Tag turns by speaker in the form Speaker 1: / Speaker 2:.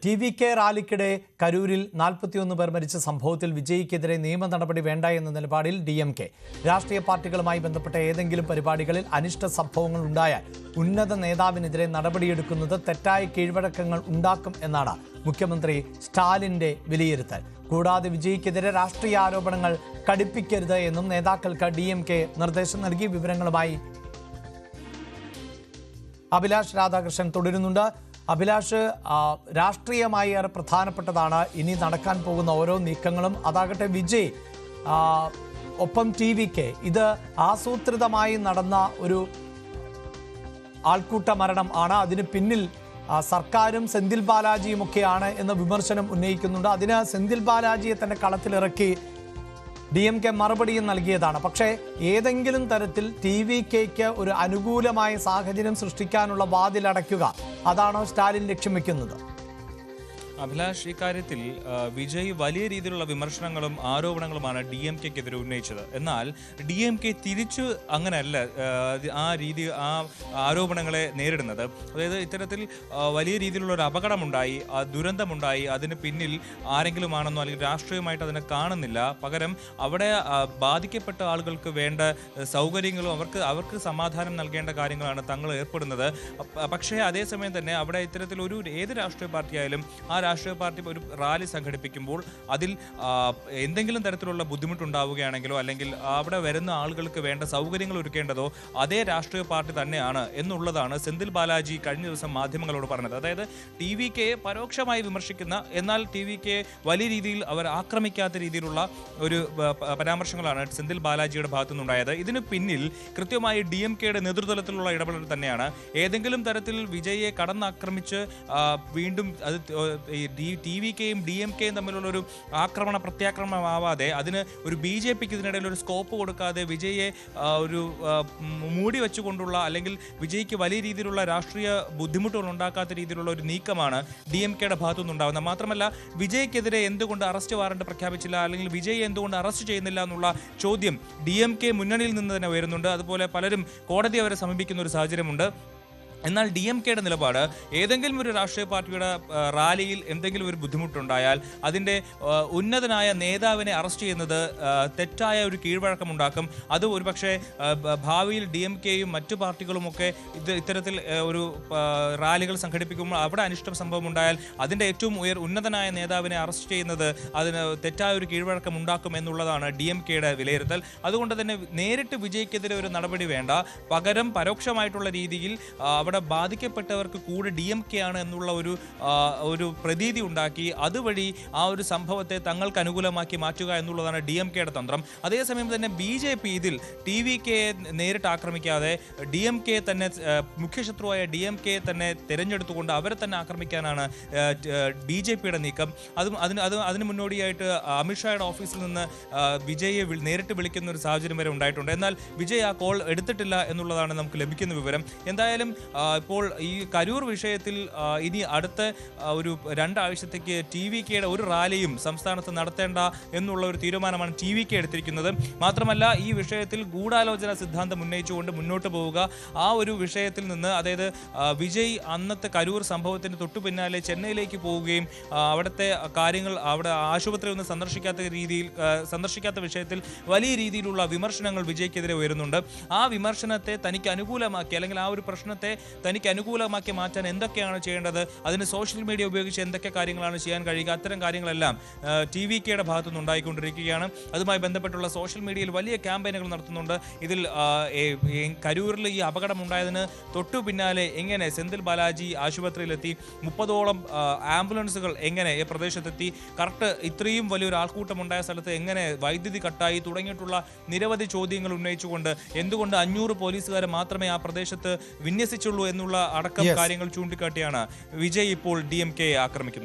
Speaker 1: T V K റാലിക്കിടെ കരൂരിൽ നാൽപ്പത്തിയൊന്ന് പേർ മരിച്ച സംഭവത്തിൽ വിജയിക്കെതിരെ നിയമ നടപടി വേണ്ട എന്ന നിലപാടിൽ ഡി എം കെ. രാഷ്ട്രീയ പാർട്ടികളുമായി ബന്ധപ്പെട്ട ഏതെങ്കിലും പരിപാടികളിൽ അനിഷ്ട സംഭവങ്ങൾ ഉണ്ടായാൽ ഉന്നത നേതാവിനെതിരെ നടപടിയെടുക്കുന്നത് തെറ്റായ കീഴ്വഴക്കങ്ങൾ ഉണ്ടാക്കും എന്നാണ് മുഖ്യമന്ത്രി സ്റ്റാലിന്റെ വിലയിരുത്തൽ. കൂടാതെ വിജയിക്കെതിരെ രാഷ്ട്രീയ ആരോപണങ്ങൾ കടുപ്പിക്കരുത് എന്നും നേതാക്കൾക്ക് ഡി എം കെ നിർദ്ദേശം നൽകി വിവരങ്ങളുമായി. അഭിലാഷ് രാധാകൃഷ്ണൻ തുടരുന്നുണ്ട്. അഭിലാഷ് രാഷ്ട്രീയമായി ഏറെ പ്രധാനപ്പെട്ടതാണ് ഇനി നടക്കാൻ പോകുന്ന ഓരോ നീക്കങ്ങളും. അതാകട്ടെ വിജയ് ഒപ്പം ടി വിക്ക് ഇത് ആസൂത്രിതമായി നടന്ന ഒരു ആൾക്കൂട്ട മരണം ആണ്. അതിന് പിന്നിൽ സർക്കാരും സെന്തിൽ ബാലാജിയും ഒക്കെയാണ് എന്ന വിമർശനം ഉന്നയിക്കുന്നുണ്ട്. അതിന് സെന്തിൽ ബാലാജിയെ തന്നെ കളത്തിലിറക്കി ഡി എം കെ മറുപടിയും നൽകിയതാണ്. പക്ഷേ ഏതെങ്കിലും തരത്തിൽ ടി വി കെക്ക് ഒരു അനുകൂലമായ സാഹചര്യം സൃഷ്ടിക്കാനുള്ള വാതിലടയ്ക്കുക. അതാണോ സ്റ്റാലിൻ ലക്ഷ്യം വെക്കുന്നത്?
Speaker 2: അഭിലാഷ് ഇക്കാര്യത്തിൽ വിജയ് വലിയ രീതിയിലുള്ള വിമർശനങ്ങളും ആരോപണങ്ങളുമാണ് ഡി എം കെക്കെതിരെ ഉന്നയിച്ചത്. എന്നാൽ ഡി എം കെ തിരിച്ചു അങ്ങനെയല്ല ആ, രീതി ആ ആരോപണങ്ങളെ നേരിടുന്നത്. അതായത് ഇത്തരത്തിൽ വലിയ രീതിയിലുള്ള ഒരു അപകടമുണ്ടായി ദുരന്തമുണ്ടായി അതിന് പിന്നിൽ ആരെങ്കിലും ആണെന്നോ അല്ലെങ്കിൽ രാഷ്ട്രീയമായിട്ട് അതിനെ കാണുന്നില്ല. പകരം അവിടെ ബാധിക്കപ്പെട്ട ആളുകൾക്ക് വേണ്ട സൗകര്യങ്ങളും അവർക്ക് അവർക്ക് സമാധാനം നൽകേണ്ട കാര്യങ്ങളാണ് തങ്ങൾ ഏർപ്പെടുന്നത്. പക്ഷേ അതേസമയം തന്നെ അവിടെ ഇത്തരത്തിൽ ഒരു ഏത് രാഷ്ട്രീയ പാർട്ടിയായാലും ആ രാഷ്ട്രീയ പാർട്ടി ഒരു റാലി സംഘടിപ്പിക്കുമ്പോൾ അതിൽ എന്തെങ്കിലും തരത്തിലുള്ള ബുദ്ധിമുട്ടുണ്ടാവുകയാണെങ്കിലോ അല്ലെങ്കിൽ അവിടെ വരുന്ന ആളുകൾക്ക് വേണ്ട സൗകര്യങ്ങൾ ഒരുക്കേണ്ടതോ അതേ രാഷ്ട്രീയ പാർട്ടി തന്നെയാണ് എന്നുള്ളതാണ് സെന്തിൽ ബാലാജി കഴിഞ്ഞ ദിവസം മാധ്യമങ്ങളോട് പറഞ്ഞത്. അതായത് ടി വി കെ പരോക്ഷമായി വിമർശിക്കുന്ന എന്നാൽ ടി വി കെ വലിയ രീതിയിൽ അവർ ആക്രമിക്കാത്ത രീതിയിലുള്ള ഒരു പരാമർശങ്ങളാണ് സെന്തിൽ ബാലാജിയുടെ ഭാഗത്തു നിന്നുണ്ടായത് ഇതിന് പിന്നിൽ കൃത്യമായി ഡി എം കെയുടെ നേതൃത്വത്തിലുള്ള ഇടപെടൽ തന്നെയാണ്. ഏതെങ്കിലും തരത്തിൽ വിജയെ കടന്നാക്രമിച്ച് വീണ്ടും അത് ടി വി കെയും ഡി എം കെയും തമ്മിലുള്ള ഒരു ആക്രമണ പ്രത്യാക്രമണമാവാതെ അതിന് ഒരു ബി ജെ പിക്ക് ഇതിനിടയിൽ ഒരു സ്കോപ്പ് കൊടുക്കാതെ വിജയെ ഒരു മൂടി വെച്ചുകൊണ്ടുള്ള അല്ലെങ്കിൽ വിജയ്ക്ക് വലിയ രീതിയിലുള്ള രാഷ്ട്രീയ ബുദ്ധിമുട്ടുകൾ ഉണ്ടാക്കാത്ത രീതിയിലുള്ള ഒരു നീക്കമാണ് ഡി എം കെയുടെ ഭാഗത്തുനിന്നുണ്ടാകുന്നത് മാത്രമല്ല വിജയ്ക്കെതിരെ എന്തുകൊണ്ട് അറസ്റ്റ് വാറണ്ട് പ്രഖ്യാപിച്ചില്ല അല്ലെങ്കിൽ വിജയ് എന്തുകൊണ്ട് അറസ്റ്റ് ചെയ്യുന്നില്ല എന്നുള്ള ചോദ്യം ഡി എം കെ മുന്നണിയിൽ നിന്ന് തന്നെ വരുന്നുണ്ട് അതുപോലെ പലരും കോടതി അവരെ സമീപിക്കുന്ന ഒരു സാഹചര്യമുണ്ട്. എന്നാൽ ഡി എം കെയുടെ നിലപാട് ഏതെങ്കിലും ഒരു രാഷ്ട്രീയ പാർട്ടിയുടെ റാലിയിൽ എന്തെങ്കിലും ഒരു ബുദ്ധിമുട്ടുണ്ടായാൽ അതിന്റെ ഉന്നതനായ നേതാവിനെ അറസ്റ്റ് ചെയ്യുന്നത് തെറ്റായ ഒരു കീഴ്വഴക്കമുണ്ടാക്കും അത് ഒരുപക്ഷെ ഭാവിയിൽ ഡി എം കെയും മറ്റു പാർട്ടികളുമൊക്കെ ഇത് ഇത്തരത്തിൽ ഒരു റാലികൾ സംഘടിപ്പിക്കുമ്പോൾ അവിടെ അനിഷ്ടം സംഭവം ഉണ്ടായാൽ അതിന്റെ ഏറ്റവും ഉയർ ഉന്നതനായ നേതാവിനെ അറസ്റ്റ് ചെയ്യുന്നത് അതിന് തെറ്റായ ഒരു കീഴ്വഴക്കം ഉണ്ടാക്കും എന്നുള്ളതാണ് ഡി എം കെയുടെ വിലയിരുത്തൽ. അതുകൊണ്ട് തന്നെ നേരിട്ട് വിജയ്ക്കെതിരെ ഒരു നടപടി വേണ്ട. പകരം പരോക്ഷമായിട്ടുള്ള രീതിയിൽ അവിടെ ബാധിക്കപ്പെട്ടവർക്ക് കൂടെ ഡി എം കെ ആണ് എന്നുള്ള ഒരു ഒരു പ്രതീതി ഉണ്ടാക്കി. അതുവഴി ആ ഒരു സംഭവത്തെ തങ്ങൾക്ക് അനുകൂലമാക്കി മാറ്റുക എന്നുള്ളതാണ് ഡി എം കെയുടെ തന്ത്രം. അതേസമയം തന്നെ ബി ജെ പി ഇതിൽ ടി വി കെയെ നേരിട്ട് ആക്രമിക്കാതെ ഡി എം കെ തന്നെ മുഖ്യശത്രുവായ ഡി എം കെ തന്നെ തിരഞ്ഞെടുത്തുകൊണ്ട് അവരെ തന്നെ ആക്രമിക്കാനാണ് ബി ജെ പിയുടെ നീക്കം. അതും അതിന് അത് അതിന് മുന്നോടിയായിട്ട് അമിത്ഷായുടെ ഓഫീസിൽ നിന്ന് വിജയെ നേരിട്ട് വിളിക്കുന്ന ഒരു സാഹചര്യം വരെ ഉണ്ടായിട്ടുണ്ട്. എന്നാൽ വിജയ് ആ കോൾ എടുത്തിട്ടില്ല എന്നുള്ളതാണ് നമുക്ക് ലഭിക്കുന്ന വിവരം. എന്തായാലും ഇപ്പോൾ ഈ കരൂർ വിഷയത്തിൽ ഇനി അടുത്ത ഒരു രണ്ടാഴ്ചത്തേക്ക് ടി വി കെയുടെ ഒരു റാലിയും സംസ്ഥാനത്ത് നടത്തേണ്ട എന്നുള്ള ഒരു തീരുമാനമാണ് ടി വി കെ എടുത്തിരിക്കുന്നത്. മാത്രമല്ല ഈ വിഷയത്തിൽ ഗൂഢാലോചന സിദ്ധാന്തം ഉന്നയിച്ചുകൊണ്ട് മുന്നോട്ട് പോവുക. ആ ഒരു വിഷയത്തിൽ നിന്ന് അതായത് വിജയ് അന്നത്തെ കരൂർ സംഭവത്തിന് തൊട്ടു പിന്നാലെ ചെന്നൈയിലേക്ക് പോവുകയും അവിടുത്തെ കാര്യങ്ങൾ അവിടെ ആശുപത്രി ഒന്ന് സന്ദർശിക്കാത്ത രീതിയിൽ സന്ദർശിക്കാത്ത വിഷയത്തിൽ വലിയ രീതിയിലുള്ള വിമർശനങ്ങൾ വിജയ്ക്കെതിരെ ഉയരുന്നുണ്ട്. ആ വിമർശനത്തെ തനിക്ക് അനുകൂലമാക്കി അല്ലെങ്കിൽ ആ ഒരു പ്രശ്നത്തെ തനിക്ക് അനുകൂലമാക്കി മാറ്റാൻ എന്തൊക്കെയാണ് ചെയ്യേണ്ടത്? അതിന് സോഷ്യൽ മീഡിയ ഉപയോഗിച്ച് എന്തൊക്കെ കാര്യങ്ങളാണ് ചെയ്യാൻ കഴിയുക? അത്തരം കാര്യങ്ങളെല്ലാം ടി വി കെയുടെ ഭാഗത്തുനിന്ന് ഉണ്ടായിക്കൊണ്ടിരിക്കുകയാണ്. അതുമായി ബന്ധപ്പെട്ടുള്ള സോഷ്യൽ മീഡിയയിൽ വലിയ ക്യാമ്പയിനുകൾ നടത്തുന്നുണ്ട്. ഇതിൽ കരൂരിൽ ഈ അപകടം ഉണ്ടായതിന് തൊട്ടു പിന്നാലെ എങ്ങനെ സെന്തിൽ ബാലാജി ആശുപത്രിയിലെത്തി മുപ്പതോളം ആംബുലൻസുകൾ എങ്ങനെ ഈ പ്രദേശത്തെത്തി കറക്റ്റ് ഇത്രയും വലിയൊരു ആൾക്കൂട്ടം ഉണ്ടായ സ്ഥലത്ത് എങ്ങനെ വൈദ്യുതി കട്ടായി തുടങ്ങിയിട്ടുള്ള നിരവധി ചോദ്യങ്ങൾ ഉന്നയിച്ചുകൊണ്ട് എന്തുകൊണ്ട് അഞ്ഞൂറ് പോലീസുകാരെ മാത്രമേ ആ പ്രദേശത്ത് വിന്യസിച്ചുള്ളൂ എന്നുള്ള അടക്കം. കാര്യങ്ങൾ ചൂണ്ടിക്കാട്ടിയാണ് വിജയ് ഇപ്പോൾ ഡി എം കെ ആക്രമിക്കുന്നത്